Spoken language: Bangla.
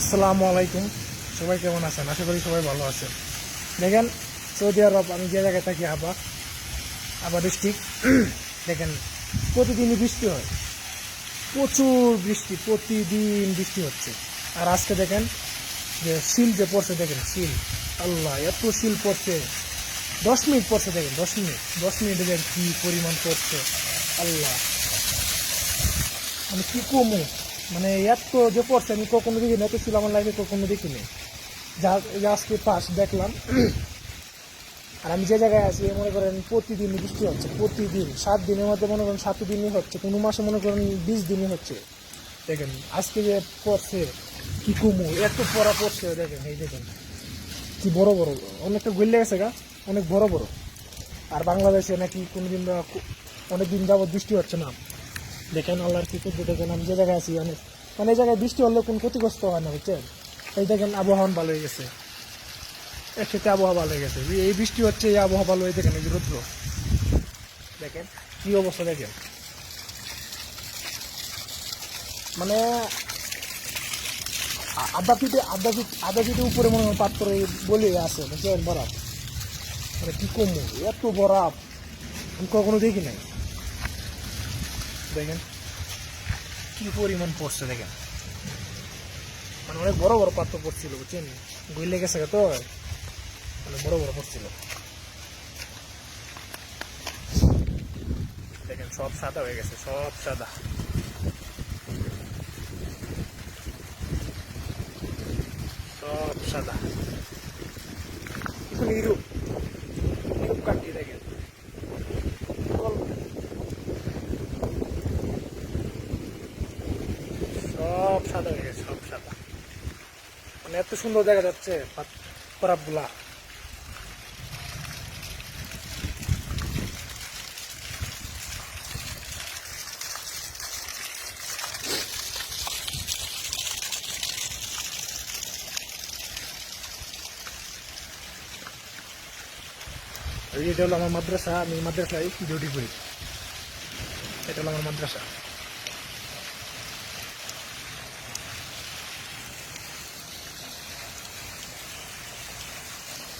আসসালামু আলাইকুম। সবাই কেমন আছেন? আশা করি সবাই ভালো আছেন। দেখেন, সৌদি আরব, আমি যে জায়গায় থাকি, আবা আবা ডিস্ট্রিক্ট দেখেন, প্রতিদিনই বৃষ্টি হয়। প্রচুর বৃষ্টি, প্রতিদিন বৃষ্টি হচ্ছে। আর আজকে দেখেন, যে শিল যে পড়ছে, দেখেন, শিল। আল্লাহ, এত শিল পড়ছে। দশ মিনিট পড়ছে, দেখেন, দশ মিনিট। দশ মিনিট দেখেন কী পরিমাণ পড়ছে। আল্লাহ। মানে কী কমু? মানে এত যে পড়ছে, আমি কখনো দেখিনি এত ছিল আমার লাইফে কখনো দেখিনি। যা আজকে পাস, দেখলাম। আর আমি যে জায়গায় আছি, মনে করেন প্রতিদিন বৃষ্টি হচ্ছে, প্রতিদিন। সাত দিনের মধ্যে মনে করেন সাত দিনই হচ্ছে, কোনো মাসে মনে করেন বিশ দিনই হচ্ছে। দেখেন, আজকে যে পড়ছে, কি কমু, এত পড়া পড়ছে, দেখেন, এই দেখেন। কি বড় বড়, অনেকটা গলে গেছে গা, অনেক বড় বড়। আর বাংলাদেশে নাকি কোনোদিন অনেক দিন যাবত বৃষ্টি হচ্ছে না। দেখেন আল্লাহর কি করতে দেখেন আমি যে জায়গায় আছি, অনেক মানে এই জায়গায় বৃষ্টি হলে কোন ক্ষতিগ্রস্ত হয় না, বুঝছেন? এই দেখেন আবহাওয়া ভালো হয়ে গেছে। একসাথে আবহাওয়া ভালো হয়ে গেছে। এই- বৃষ্টি হচ্ছে, এই আবহাওয়া ভালো হয়ে দেখেন এই যে রৌদ্র। দেখেন কি অবস্থা, দেখেন। মানে আধা ফিটে, আধা ফিট, আধা ফিটের উপরে মনে হয় পাত্র বলে আছে, বুঝছেন? বরাফ মানে কি কমু, এত বরাফ আমি কখনো দেখি নাই। দেখেন, কি পরিমাণ পড়ছে দেখেন। মানে অনেক বড় বড় পাত্র পড়ছিল, বুঝছেন? গইলে গেছে তো। মানে বড় বড় পড়ছিল। দেখেন, সব সাদা হয়ে গেছে, সব সাদা। সব সাদা। এখন ইউরোপ ইউরোপ কান্ট্রি দেখেন অল্প সব সাদা হয়ে গেছে সব সাদা মানে এত সুন্দর দেখা যাচ্ছে খরাবগুলা এটা হলো আমার মাদ্রাসা, আমি মাদ্রাসায় ডিউটি করি। এটা হলো আমার মাদ্রাসা।